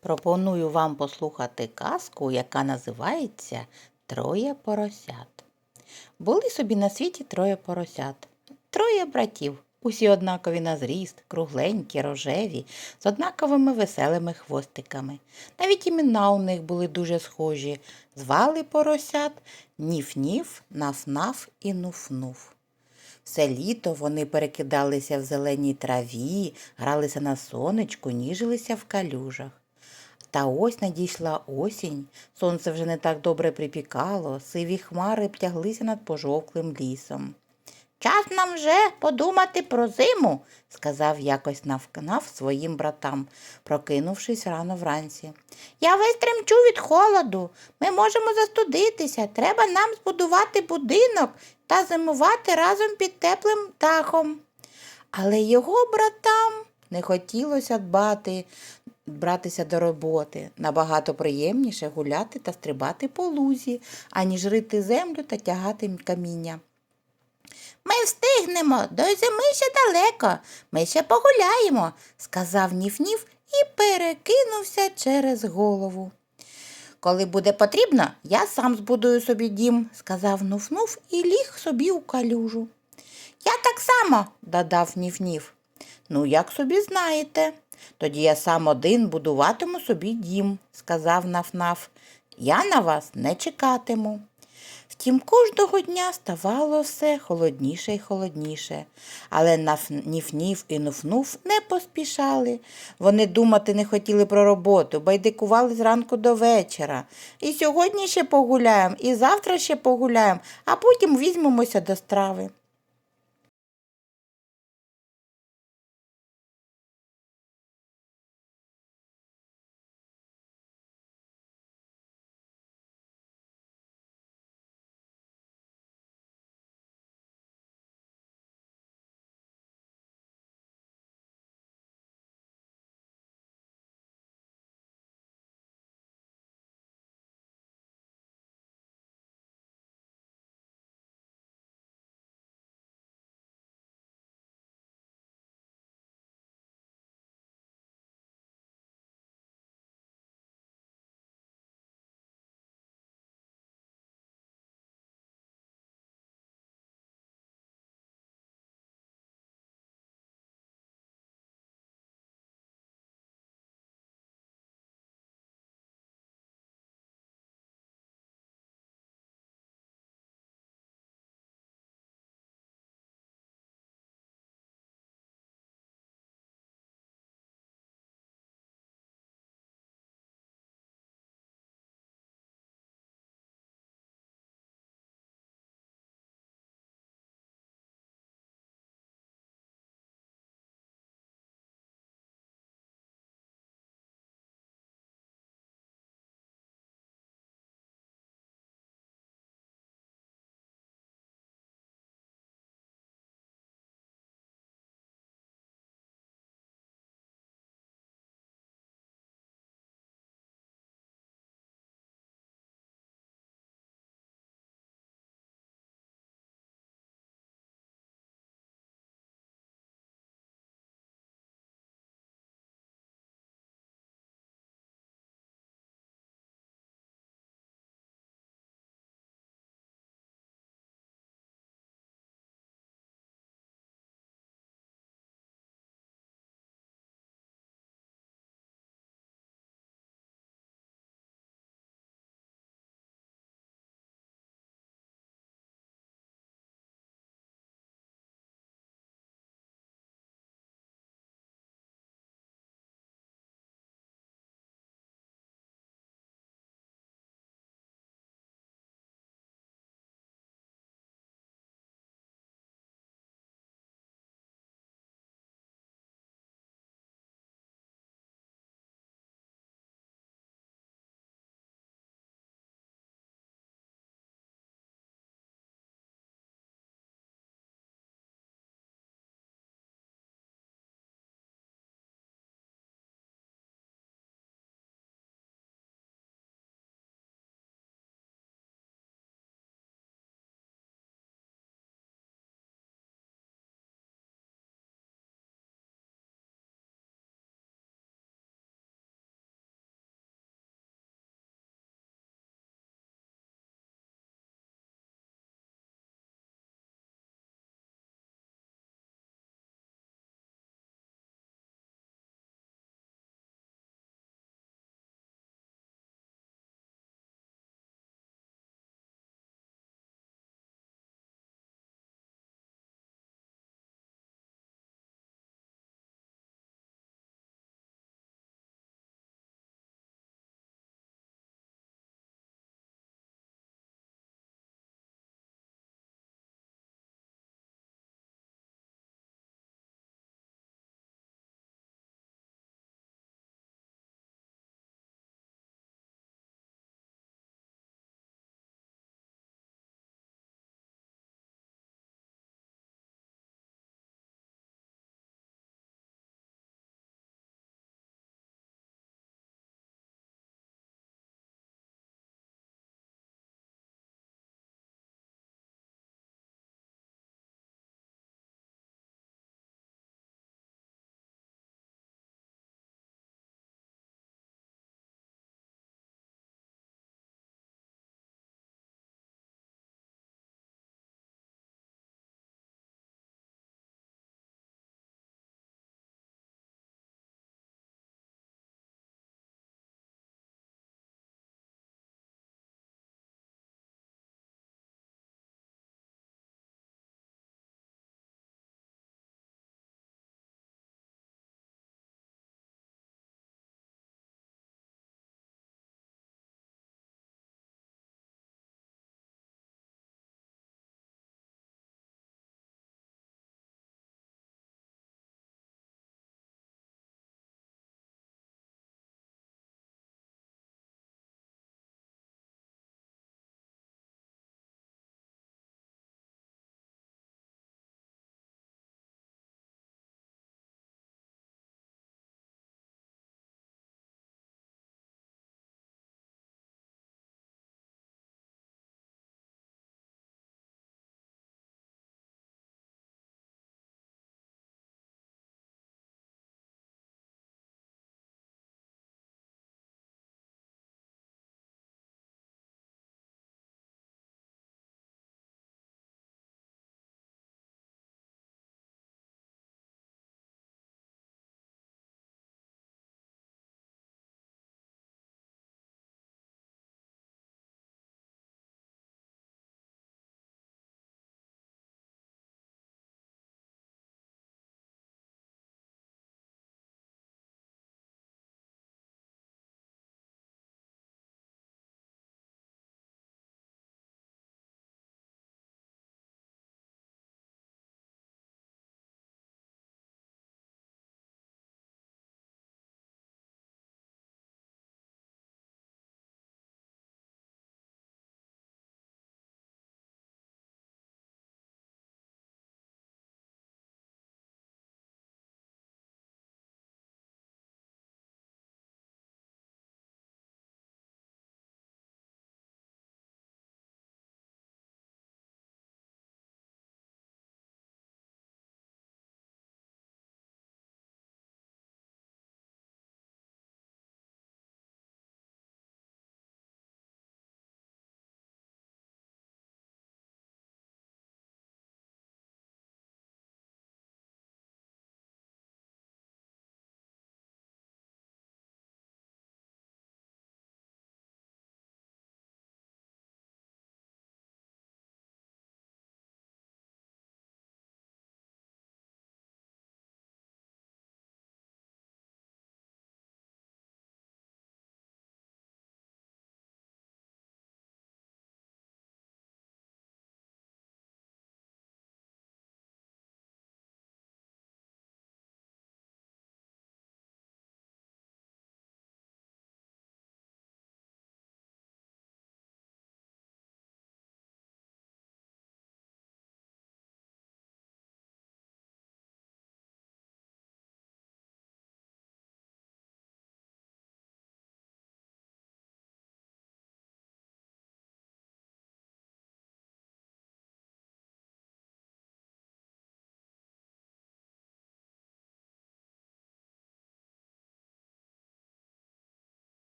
Пропоную вам послухати казку, яка називається Троє поросят. Були собі на світі троє поросят, троє братів, усі однакові на зріст, кругленькі, рожеві, з однаковими веселими хвостиками. Навіть імена у них були дуже схожі. Звали поросят Ніф-Ніф, Наф-Наф і Нуф-Нуф. Все літо вони перекидалися в зеленій траві, гралися на сонечку, ніжилися в калюжах. Та ось надійшла осінь, сонце вже не так добре припікало, сиві хмари втяглися над пожовклим лісом. Час нам вже подумати про зиму, сказав якось навкнав своїм братам, прокинувшись рано вранці. Я весь тремчу від холоду. Ми можемо застудитися. Треба нам збудувати будинок та зимувати разом під теплим дахом. Але його братам не хотілося дбати, братися до роботи. Набагато приємніше гуляти та стрибати по лузі, аніж рити землю та тягати каміння. Ми встигнемо, до зими ще далеко, ми ще погуляємо, сказав Ніф-Ніф і перекинувся через голову. Коли буде потрібно, я сам збудую собі дім, сказав Нуф-Нуф і ліг собі у калюжу. Я так само, додав Ніф-Ніф. Ну, як собі знаєте. Тоді я сам один будуватиму собі дім, сказав Наф-Наф. Я на вас не чекатиму. Втім, кожного дня ставало все холодніше й холодніше, але Наф- Ніф-Ніф і Нуф-Нуф не поспішали. Вони думати не хотіли про роботу, байдикували зранку до вечора. І сьогодні ще погуляємо, і завтра ще погуляємо, а потім візьмемося до страви.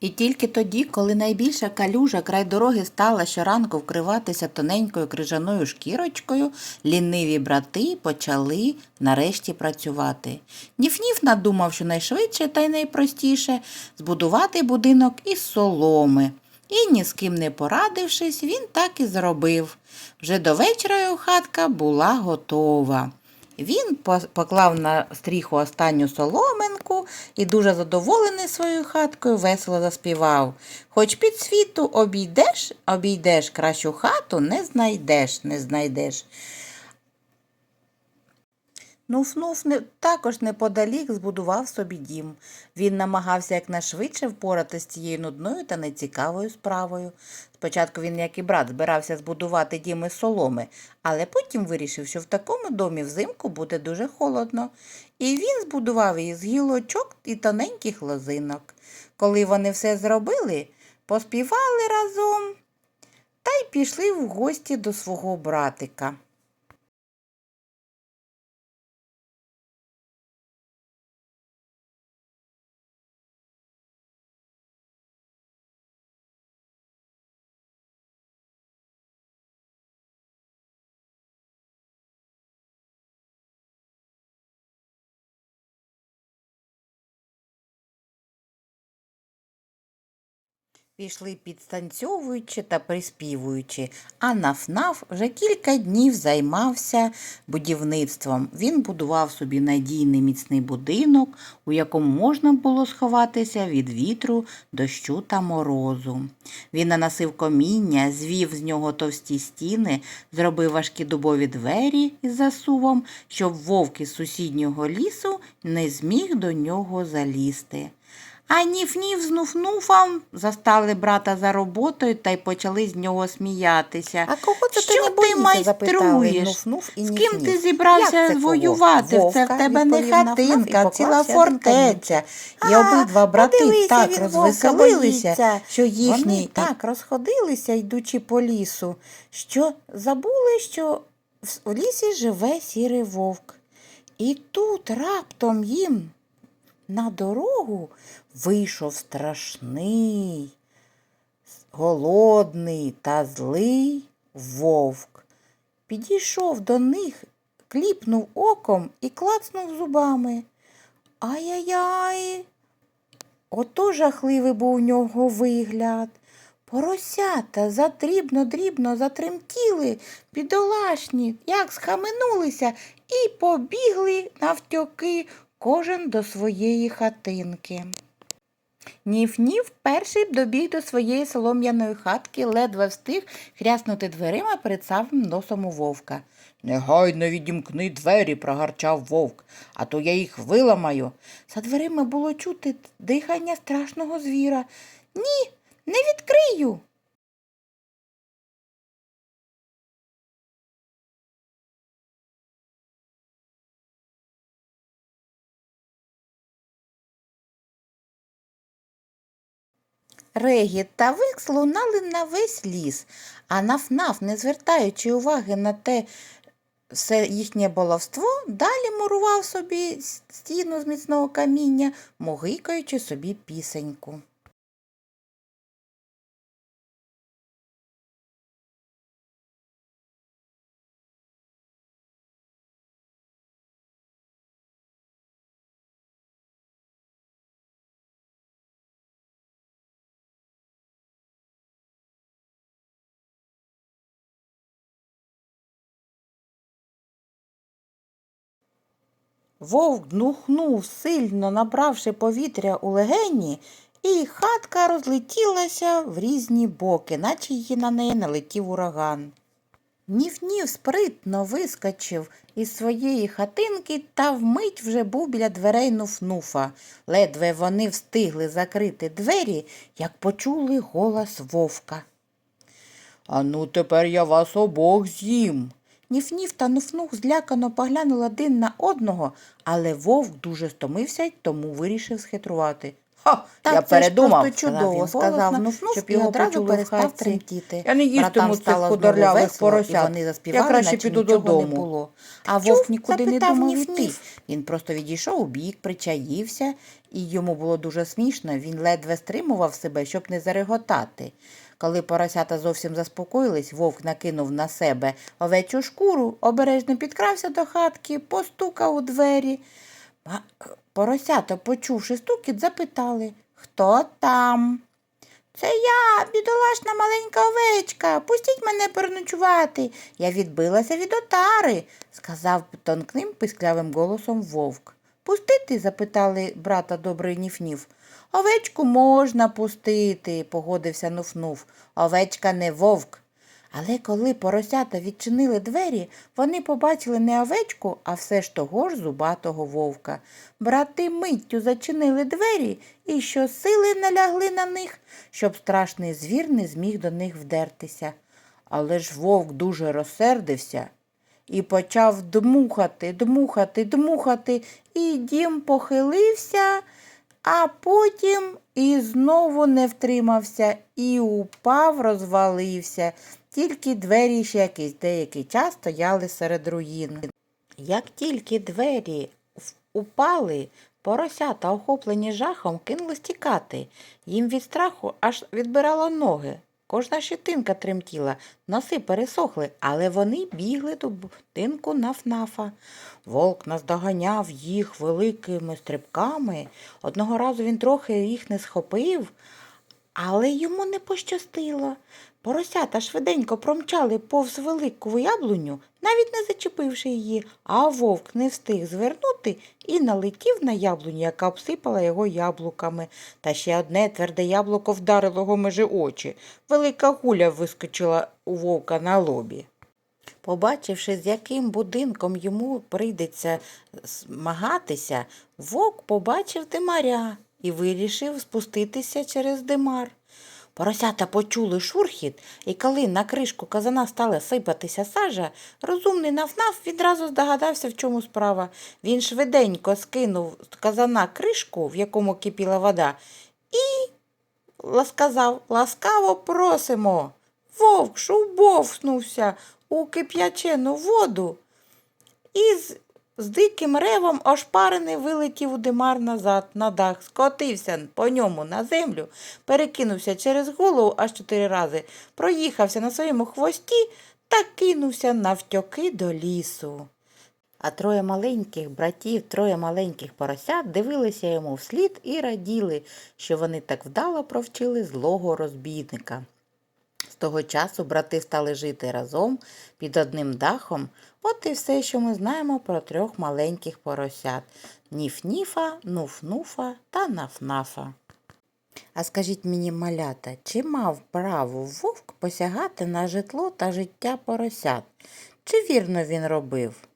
І тільки тоді, коли найбільша калюжа край дороги стала щоранку вкриватися тоненькою крижаною шкірочкою, ліниві брати почали нарешті працювати. Ніф-ніф надумав, що найшвидше та й найпростіше збудувати будинок із соломи. І ні з ким не порадившись, він так і зробив. Вже до вечора його хатка була готова. Він поклав на стріху останню соломинку і, дуже задоволений своєю хаткою, весело заспівав. Хоч під світу обійдеш, обійдеш, кращу хату не знайдеш, не знайдеш. Нуф-нуф також неподалік збудував собі дім. Він намагався якнайшвидше впоратися з цією нудною та нецікавою справою. Спочатку він, як і брат, збирався збудувати дім із соломи, але потім вирішив, що в такому домі взимку буде дуже холодно. І він збудував її з гілочок і тоненьких лозинок. Коли вони все зробили, поспівали разом та й пішли в гості до свого братика. Пішли підстанцьовуючи та приспівуючи, а Наф-Наф вже кілька днів займався будівництвом. Він будував собі надійний міцний будинок, у якому можна було сховатися від вітру, дощу та морозу. Він наносив коміння, звів з нього товсті стіни, зробив важкі дубові двері із засувом, щоб вовк із сусіднього лісу не зміг до нього залізти. А ніф-ніф з нуф-нуфом застали брата за роботою та й почали з нього сміятися. А кого це Що ти ти майструєш? Нуф-нуф і З ким ти зібрався воювати? Це в тебе не хатинка, ціла фортеця. І обидва брати так розвеселилися, що Вони так розходилися, йдучи по лісу, що забули, що в- лісі живе сірий вовк. І тут раптом їм на дорогу вийшов страшний, голодний та злий вовк. Підійшов до них, кліпнув оком і клацнув зубами. Ай-яй-яй. Ото жахливий був у нього вигляд. Поросята задрібно-дрібно затремтіли, бідолашні, як схаменулися, і побігли навтьоки кожен до своєї хатинки. Ніф-ніф перший добіг до своєї солом'яної хатки, ледве встиг хряснути дверима перед самим носом у вовка. Негайно відімкни двері, прогарчав вовк, а то я їх виламаю. За дверима було чути дихання страшного звіра. Ні, не відкрию. Регіт та викс лунали на весь ліс, а наф-наф, не звертаючи уваги на те все їхнє баловство, далі мурував собі стіну з міцного каміння, могикаючи собі пісеньку. Вовк днухнув, сильно набравши повітря у легені, і хатка розлетілася в різні боки, наче її на неї налетів ураган. Ніф-ніф спритно вискочив із своєї хатинки та вмить вже був біля дверей нуф-нуфа. Ледве вони встигли закрити двері, як почули голос вовка. А ну тепер я вас обох з'їм. Ніф-ніф та нуф-нуф злякано поглянули один на одного, але вовк дуже стомився й тому вирішив схитрувати. Ха, Та я це ж передумав, просто чудово, сказав Нуф-Нуф щоб і його одразу почули в перестав хатці. тремтіти. Я не їстиму Братам цих стало худорлявих весело, поросят. І вони Я краще наче піду нічого додому. не було. А вовк нікуди не запитав думав Ніф-Ніф. йти. Він просто відійшов у бік, причаївся, і йому було дуже смішно. Він ледве стримував себе, щоб не зареготати. Коли поросята зовсім заспокоїлись, вовк накинув на себе овечу шкуру, обережно підкрався до хатки, постукав у двері. Поросята, почувши стукіт, запитали, хто там? Це я, бідолашна маленька овечка. Пустіть мене переночувати. Я відбилася від отари, сказав тонким писклявим голосом вовк. Пустити? запитали брата добрий Ніф-Ніф. Овечку можна пустити, погодився Нуф-Нуф. Овечка не вовк. Але коли поросята відчинили двері, вони побачили не овечку, а все ж того ж зубатого вовка. Брати миттю зачинили двері і щосили налягли на них, щоб страшний звір не зміг до них вдертися. Але ж вовк дуже розсердився і почав дмухати, дмухати, дмухати, і дім похилився, а потім і знову не втримався, і упав, розвалився. Тільки двері ще якийсь деякий час стояли серед руїн. Як тільки двері упали, поросята, охоплені жахом, кинулись тікати. Їм від страху аж відбирало ноги. Кожна щетинка тремтіла, носи пересохли, але вони бігли до будинку нафнафа. Волк наздоганяв їх великими стрибками. Одного разу він трохи їх не схопив, але йому не пощастило. Поросята швиденько промчали повз велику яблуню, навіть не зачепивши її, а вовк не встиг звернути і налетів на яблуню, яка обсипала його яблуками. Та ще одне тверде яблуко вдарило його межі очі. Велика гуля вискочила у вовка на лобі. Побачивши, з яким будинком йому прийдеться змагатися, вовк побачив димаря і вирішив спуститися через димар. Поросята почули шурхіт, і коли на кришку казана стала сипатися сажа, розумний нафнаф відразу здогадався, в чому справа. Він швиденько скинув з казана кришку, в якому кипіла вода, і сказав ласкаво просимо. Вовк шубовснувся у кип'ячену воду і з, з диким ревом ошпарений вилетів у димар назад на дах, скотився по ньому на землю, перекинувся через голову аж чотири рази, проїхався на своєму хвості та кинувся навтьоки до лісу. А троє маленьких братів, троє маленьких поросят дивилися йому вслід і раділи, що вони так вдало провчили злого розбійника. З того часу брати стали жити разом під одним дахом. От і все, що ми знаємо про трьох маленьких поросят Ніф-Ніфа, Нуф-Нуфа та Наф-Нафа. А скажіть мені, малята, чи мав право вовк посягати на житло та життя поросят? Чи вірно він робив?